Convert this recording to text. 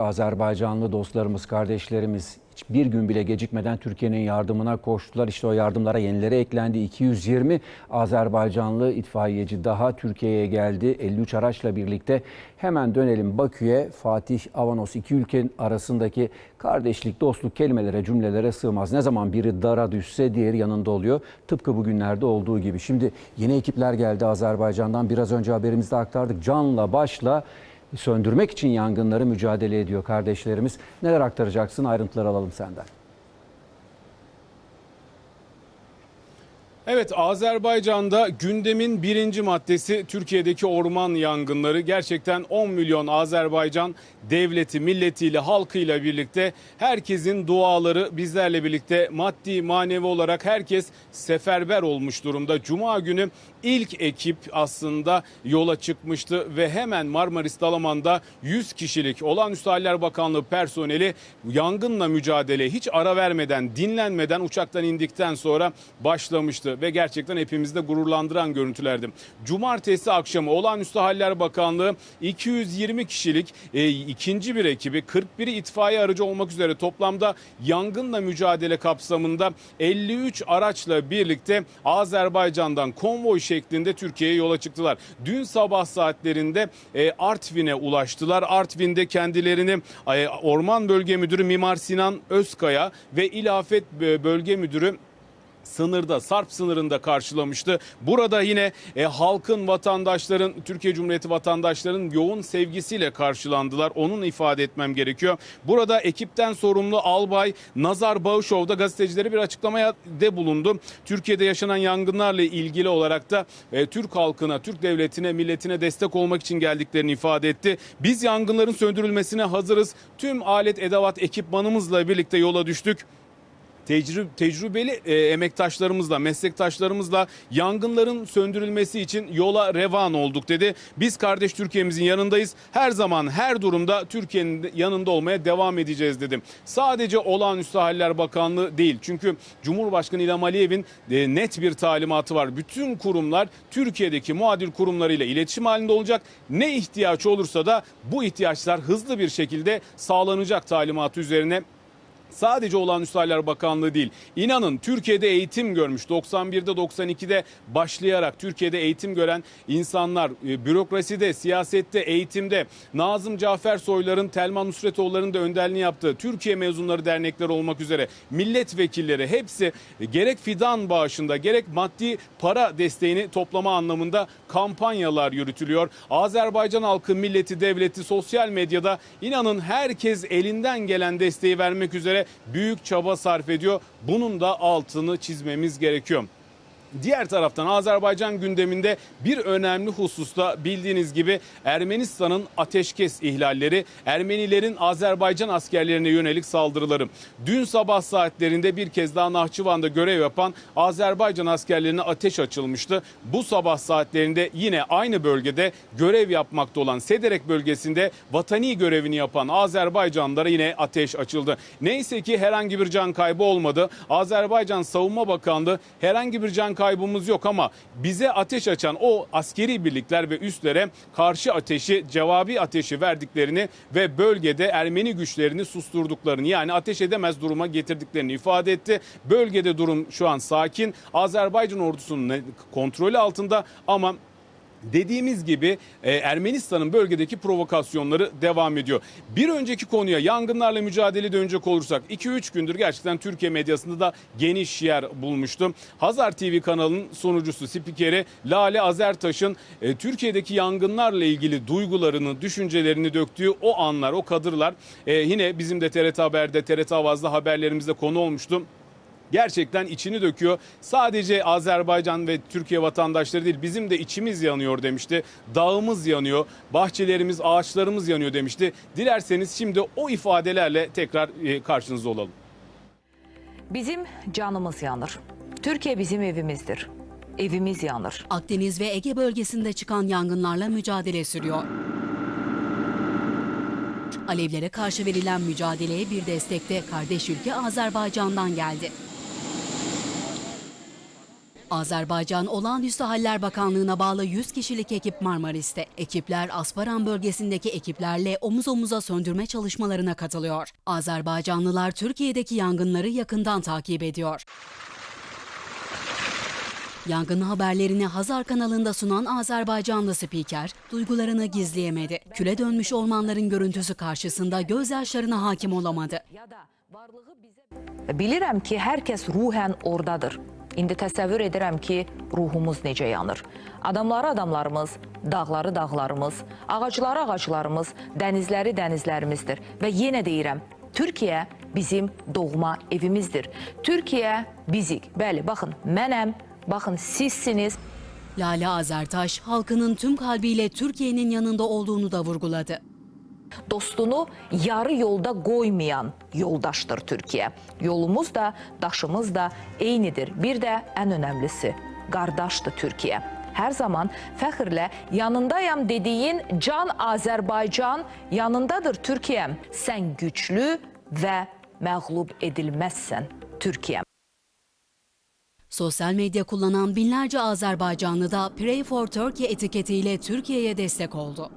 Azerbaycanlı dostlarımız, kardeşlerimiz hiçbir gün bile gecikmeden Türkiye'nin yardımına koştular. İşte o yardımlara yenileri eklendi. 220 Azerbaycanlı itfaiyeci daha Türkiye'ye geldi. 53 araçla birlikte hemen dönelim Bakü'ye. Fatih Avanos iki ülkenin arasındaki kardeşlik, dostluk kelimelere, cümlelere sığmaz. Ne zaman biri dara düşse diğeri yanında oluyor. Tıpkı bugünlerde olduğu gibi. Şimdi yeni ekipler geldi Azerbaycan'dan. Biraz önce haberimizde aktardık. Canla başla söndürmek için yangınları mücadele ediyor kardeşlerimiz. Neler aktaracaksın ayrıntılar alalım senden. Evet Azerbaycan'da gündemin birinci maddesi Türkiye'deki orman yangınları. Gerçekten 10 milyon Azerbaycan devleti, milletiyle, halkıyla birlikte herkesin duaları bizlerle birlikte maddi, manevi olarak herkes seferber olmuş durumda. Cuma günü ilk ekip aslında yola çıkmıştı ve hemen Marmaris Dalaman'da 100 kişilik Olağanüstü Haller Bakanlığı personeli yangınla mücadele hiç ara vermeden, dinlenmeden uçaktan indikten sonra başlamıştı ve gerçekten hepimizi de gururlandıran görüntülerdi. Cumartesi akşamı Olağanüstü Haller Bakanlığı 220 kişilik e, ikinci bir ekibi 41'i itfaiye aracı olmak üzere toplamda yangınla mücadele kapsamında 53 araçla birlikte Azerbaycan'dan konvoy şeklinde Türkiye'ye yola çıktılar. Dün sabah saatlerinde e, Artvin'e ulaştılar. Artvin'de kendilerini e, Orman Bölge Müdürü Mimar Sinan Özkaya ve İlafet e, Bölge Müdürü sınırda Sarp sınırında karşılamıştı. Burada yine e, halkın vatandaşların Türkiye Cumhuriyeti vatandaşlarının yoğun sevgisiyle karşılandılar. Onun ifade etmem gerekiyor. Burada ekipten sorumlu Albay Nazar Bağışov da gazetecilere bir açıklamaya de bulundu. Türkiye'de yaşanan yangınlarla ilgili olarak da e, Türk halkına, Türk devletine, milletine destek olmak için geldiklerini ifade etti. Biz yangınların söndürülmesine hazırız. Tüm alet edevat ekipmanımızla birlikte yola düştük tecrübe, tecrübeli e, emektaşlarımızla, meslektaşlarımızla yangınların söndürülmesi için yola revan olduk dedi. Biz kardeş Türkiye'mizin yanındayız. Her zaman her durumda Türkiye'nin yanında olmaya devam edeceğiz dedim. Sadece Olağanüstü Haller Bakanlığı değil. Çünkü Cumhurbaşkanı İlham Aliyev'in e, net bir talimatı var. Bütün kurumlar Türkiye'deki muadil kurumlarıyla iletişim halinde olacak. Ne ihtiyaç olursa da bu ihtiyaçlar hızlı bir şekilde sağlanacak talimatı üzerine Sadece Olağanüstü Haller Bakanlığı değil. İnanın Türkiye'de eğitim görmüş. 91'de 92'de başlayarak Türkiye'de eğitim gören insanlar e, bürokraside, siyasette, eğitimde Nazım Cafer Soylar'ın, Telman Nusretoğulları'nın da önderliğini yaptığı Türkiye Mezunları Dernekleri olmak üzere milletvekilleri hepsi e, gerek fidan bağışında gerek maddi para desteğini toplama anlamında kampanyalar yürütülüyor. Azerbaycan halkı, milleti, devleti sosyal medyada inanın herkes elinden gelen desteği vermek üzere büyük çaba sarf ediyor. Bunun da altını çizmemiz gerekiyor. Diğer taraftan Azerbaycan gündeminde bir önemli hususta bildiğiniz gibi Ermenistan'ın ateşkes ihlalleri, Ermenilerin Azerbaycan askerlerine yönelik saldırıları. Dün sabah saatlerinde bir kez daha Nahçıvan'da görev yapan Azerbaycan askerlerine ateş açılmıştı. Bu sabah saatlerinde yine aynı bölgede görev yapmakta olan Sederek bölgesinde vatani görevini yapan Azerbaycanlılara yine ateş açıldı. Neyse ki herhangi bir can kaybı olmadı. Azerbaycan Savunma Bakanlığı herhangi bir can kaybımız yok ama bize ateş açan o askeri birlikler ve üstlere karşı ateşi, cevabi ateşi verdiklerini ve bölgede Ermeni güçlerini susturduklarını yani ateş edemez duruma getirdiklerini ifade etti. Bölgede durum şu an sakin. Azerbaycan ordusunun kontrolü altında ama Dediğimiz gibi e, Ermenistan'ın bölgedeki provokasyonları devam ediyor. Bir önceki konuya yangınlarla mücadele dönecek olursak 2-3 gündür gerçekten Türkiye medyasında da geniş yer bulmuştu. Hazar TV kanalının sunucusu, spikeri Lale Azertaş'ın e, Türkiye'deki yangınlarla ilgili duygularını, düşüncelerini döktüğü o anlar, o kadırlar e, yine bizim de TRT Haber'de, TRT Avaz'da haberlerimizde konu olmuştu gerçekten içini döküyor. Sadece Azerbaycan ve Türkiye vatandaşları değil bizim de içimiz yanıyor demişti. Dağımız yanıyor, bahçelerimiz, ağaçlarımız yanıyor demişti. Dilerseniz şimdi o ifadelerle tekrar e, karşınızda olalım. Bizim canımız yanır. Türkiye bizim evimizdir. Evimiz yanır. Akdeniz ve Ege bölgesinde çıkan yangınlarla mücadele sürüyor. Alevlere karşı verilen mücadeleye bir destek de kardeş ülke Azerbaycan'dan geldi. Azerbaycan Olağanüstü Haller Bakanlığı'na bağlı 100 kişilik ekip Marmaris'te. Ekipler Asparan bölgesindeki ekiplerle omuz omuza söndürme çalışmalarına katılıyor. Azerbaycanlılar Türkiye'deki yangınları yakından takip ediyor. Yangın haberlerini Hazar kanalında sunan Azerbaycanlı spiker duygularını gizleyemedi. Küle dönmüş ormanların görüntüsü karşısında gözyaşlarına hakim olamadı. Bilirəm ki, hər kəs ruhən ordadır. İndi təsəvvür edirəm ki, ruhumuz necə yanır. Adamları adamlarımız, dağları dağlarımız, ağacları ağaclarımız, dənizləri dənizlərimizdir. Və yenə deyirəm, Türkiyə bizim doğma evimizdir. Türkiyə bizik. Bəli, baxın, mənəm, baxın sizsiniz. Lale Azertaş halkının tüm kalbiyle Türkiye'nin yanında olduğunu da vurguladı. Dostunu yarı yolda qoymayan yoldaşdır Türkiyə. Yolumuz da, daşımız da eynidir. Bir də ən önəmlisi, qardaşdır Türkiyə. Hər zaman fəxrlə yanındayam dediyin can Azərbaycan yanındadır Türkiyəm. Sən güclü və məğlub edilməzsən Türkiyəm. Sosyal medya kullanan binlerce Azerbaycanlı da Pray for Turkey etiketiyle Türkiye'ye destek oldu.